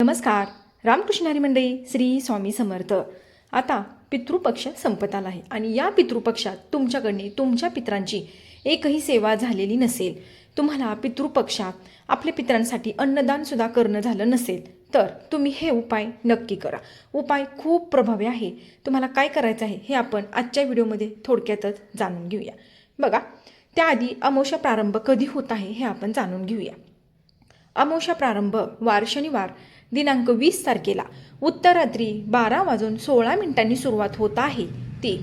नमस्कार. रामकृष्णारी मंडळी श्री स्वामी समर्थ. आता पितृपक्ष संपत आला आहे आणि या पितृपक्षात तुमच्याकडने तुमच्या पित्रांची एकही सेवा झालेली नसेल तुम्हाला पितृपक्षात आपल्या पित्रांसाठी अन्नदानसुद्धा करणं झालं नसेल तर तुम्ही हे उपाय नक्की करा. उपाय खूप प्रभावी आहे. तुम्हाला काय करायचं आहे हे आपण आजच्या व्हिडिओमध्ये थोडक्यातच जाणून घेऊया. बघा त्याआधी अमोशा प्रारंभ कधी होत आहे हे आपण जाणून घेऊया. अमोशा प्रारंभ वार शनिवार दिनांक वीस तारखेला. उत्तर रात्री बारा वाजून सोळा मिनिटांनी सुरुवात होत आहे ती.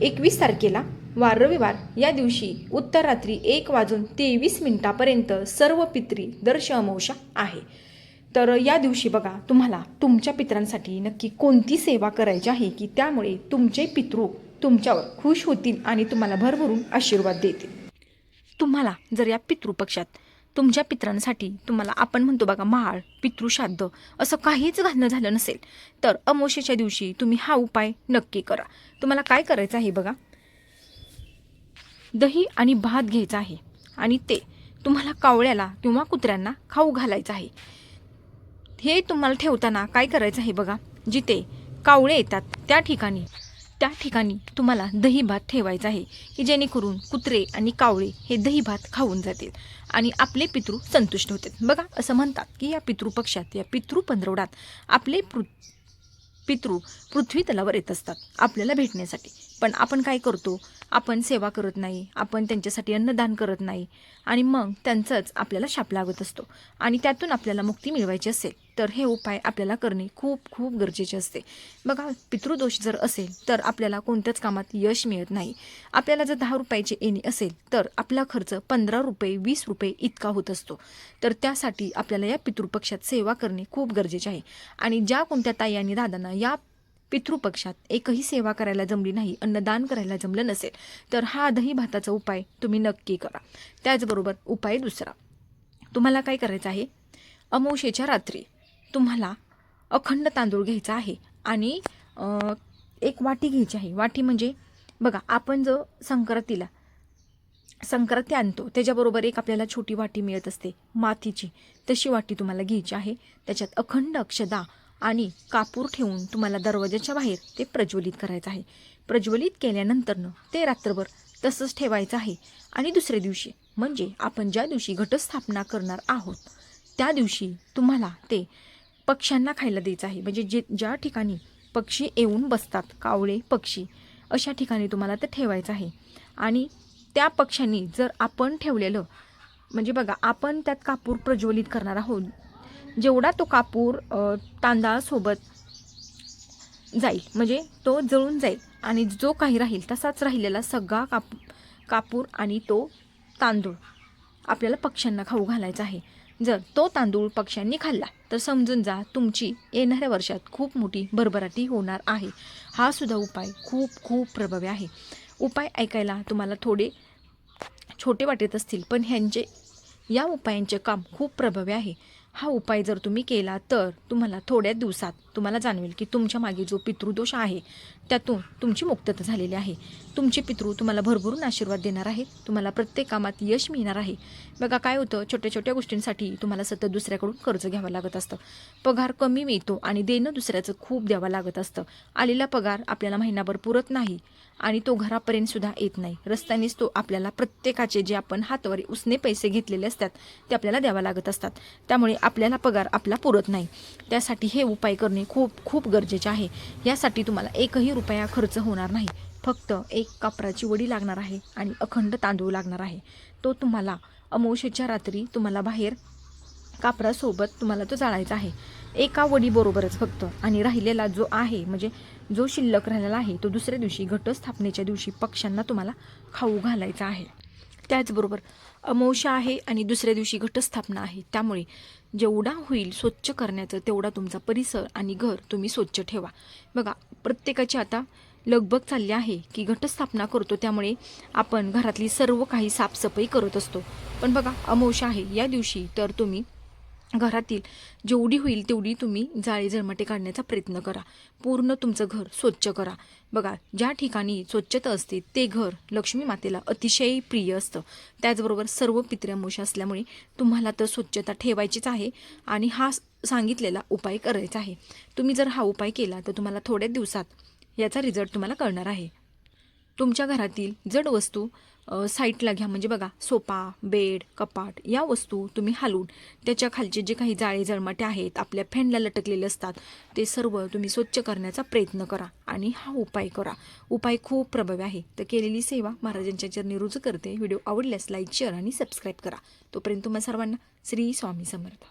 एकवीस तारखेला वार रविवार या दिवशी उत्तर रात्री एक वाजून तेवीस मिनिटापर्यंत सर्व पित्री दर्श अमोशा आहे. तर या दिवशी बघा तुम्हाला तुमच्या पित्रांसाठी नक्की कोणती सेवा करायची आहे की त्यामुळे तुमचे पितृ तुमच्यावर खुश होतील आणि तुम्हाला भरभरून आशीर्वाद देतील. तुम्हाला जर या पितृपक्षात तुमच्या पित्रांसाठी तुम्हाला आपण म्हणतो बघा माळ पितृश्राद्ध असं काहीच घालणं झालं नसेल. तर अमोशेच्या दिवशी तुम्ही हा उपाय नक्की करा. तुम्हाला काय करायचं आहे बघा? दही आणि भात घ्यायचा आहे आणि ते तुम्हाला कावळ्याला किंवा कुत्र्यांना खाऊ घालायचं आहे. हे तुम्हाला ठेवताना काय करायचं आहे बघा? जिथे कावळे येतात त्या ठिकाणी त्या ठिकाणी तुम्हाला दही भात ठेवायचा आहे की जेणेकरून कुत्रे आणि कावळे हे दही भात खाऊन जातील आणि आपले पितृ संतुष्ट होतात बघा असं म्हणतात की या पितृपक्षात या पितृ पंधरवड्यात आपले पृ पितृ पृथ्वी तलावर येत असतात आपल्याला भेटण्यासाठी. पण आपण काय करतो? आपण सेवा करत नाही. आपण त्यांच्यासाठी अन्नदान करत नाही. आणि मग त्यांचाच आपल्याला शाप लागत असतो. आणि त्यातून आपल्याला मुक्ती मिळवायची असेल तर हे उपाय आपल्याला करणे खूप खूप गरजेचे असते. बघा पितृदोष जर असेल तर आपल्याला कोणत्याच कामात यश मिळत नाही. आपल्याला जर दहा रुपयाची येणे असेल तर आपला खर्च पंधरा रुपये वीस रुपये इतका होत असतो. तर त्यासाठी आपल्याला या पितृपक्षात सेवा करणे खूप गरजेचे आहे. आणि ज्या कोणत्या ताई आणि दादांना या पितृपक्षात एकही सेवा करायला जमली नाही अन्नदान करायला जमलं नसेल तर हा दही भाताचा उपाय तुम्ही नक्की करा. त्याचबरोबर उपाय दुसरा. तुम्हाला काय करायचं आहे? अमोशेच्या रात्री तुम्हाला अखंड तांदूळ घ्यायचा आहे आणि एक वाटी घ्यायची आहे. वाटी म्हणजे बघा आपण जो संक्रांतीला संक्रांती आणतो त्याच्याबरोबर एक आपल्याला छोटी वाटी मिळत असते मातीची तशी वाटी तुम्हाला घ्यायची आहे. त्याच्यात अखंड अक्षदा आणि कापूर ठेवून तुम्हाला दरवाजाच्या बाहेर ते प्रज्वलित करायचं आहे. प्रज्वलित केल्यानंतरनं ते रात्रभर तसंच ठेवायचं आहे. आणि दुसऱ्या दिवशी म्हणजे आपण ज्या दिवशी घटस्थापना करणार आहोत त्या दिवशी तुम्हाला ते पक्ष्यांना खायला द्यायचं आहे. म्हणजे जे ज्या ठिकाणी पक्षी येऊन बसतात कावळे पक्षी अशा ठिकाणी तुम्हाला ते ठेवायचं आहे. आणि त्या पक्ष्यांनी जर आपण ठेवलेलं म्हणजे बघा आपण त्यात कापूर प्रज्वलित करणार आहोत जेवढा तो कापूर तांदळासोबत जाईल म्हणजे तो जळून जाईल आणि जो काही राहील तसाच राहिलेला सगळा काप कापूर आणि तो तांदूळ आपल्याला पक्ष्यांना खाऊ घालायचा आहे. जर तो तांदूळ पक्ष्यांनी खाल्ला तर समजून जा तुमची येणाऱ्या वर्षात खूप मोठी भरभराटी होणार आहे. हा सुद्धा उपाय खूप खूप प्रभावी आहे. उपाय ऐकायला तुम्हाला थोडे छोटे वाटत असतील पण ह्यांचे या उपायांचे काम खूप प्रभावी आहे. हा उपाय जर तुम्ही केला तर तुम्हाला थोड्या दिवसात तुम्हाला जाणवेल की तुमच्या मागे जो पितृदोष आहे त्यातून तुमची मुक्तता झालेली आहे. तुमचे पितृ तुम्हाला भरभरून आशीर्वाद देणार आहे तुम्हाला प्रत्येक कामात यश मिळणार आहे. बघा काय होतं? छोट्या छोट्या गोष्टींसाठी तुम्हाला सतत दुसऱ्याकडून कर्ज घ्यावं लागत असतं. पगार कमी मिळतो आणि देणं दुसऱ्याचं खूप द्यावं लागत असतं. आलेला पगार आपल्याला महिनाभर पुरत नाही आणि तो घरापर्यंत सुद्धा येत नाही. रस्त्यानेच तो आपल्याला प्रत्येकाचे जे आपण हातवर उसने पैसे घेतलेले असतात ते आपल्याला द्यावा लागत असतात. त्यामुळे आपल्याला पगार आपला पुरत नाही. त्यासाठी हे उपाय करणे खूप खूप गरजेचे आहे. यासाठी तुम्हाला एकही रुपया खर्च होणार नाही. फक्त एक कापराची वडी लागणार आहे आणि अखंड तांदूळ लागणार आहे. तो तुम्हाला अमोशेच्या रात्री तुम्हाला बाहेर कापरासोबत तुम्हाला तो जाळायचा आहे. एका वडीबरोबरच फक्त. आणि राहिलेला जो आहे म्हणजे जो शिल्लक राहिलेला आहे तो दुसऱ्या दिवशी घटस्थापनेच्या दिवशी पक्ष्यांना तुम्हाला खाऊ घालायचा आहे. त्याचबरोबर अमोशा आहे आणि दुसऱ्या दिवशी घटस्थापना आहे. त्यामुळे जेवढा होईल स्वच्छ करण्याचं तेवढा तुमचा परिसर आणि घर तुम्ही स्वच्छ ठेवा. बघा प्रत्येकाची आता लगबग चालली आहे की घटस्थापना करतो त्यामुळे आपण घरातली सर्व काही साफसफाई करत असतो. पण बघा अमोशा आहे या दिवशी तर तुम्ही घरातील जेवढी होईल तेवढी तुम्ही जाळी जळमटे काढण्याचा प्रयत्न करा. पूर्ण तुमचं घर स्वच्छ करा. बघा ज्या ठिकाणी स्वच्छता असते ते घर लक्ष्मी मातेला अतिशय प्रिय असतं. त्याचबरोबर सर्व पित्र्यामोश असल्यामुळे तुम्हाला तर स्वच्छता ठेवायचीच आहे आणि हा सांगितलेला उपाय करायचा आहे. तुम्ही जर हा उपाय केला तर तुम्हाला थोड्या दिवसात याचा रिझल्ट तुम्हाला कळणार आहे. तुमच्या घरातील जड वस्तू साईटला घ्या. म्हणजे बघा सोफा बेड कपाट या वस्तू तुम्ही हालून त्याच्या खालचे जे काही जाळे जळमाटे आहेत आपल्या फॅनला लटकलेले असतात ते सर्व तुम्ही स्वच्छ करण्याचा प्रयत्न करा आणि हा उपाय करा. उपाय खूप प्रभावी आहे. तर केलेली सेवा महाराजांच्या चरणी रुजू करते. व्हिडिओ आवडल्यास लाईक शेअर आणि सबस्क्राईब करा. तोपर्यंत तुम्हा सर्वांना श्री स्वामी समर्थ.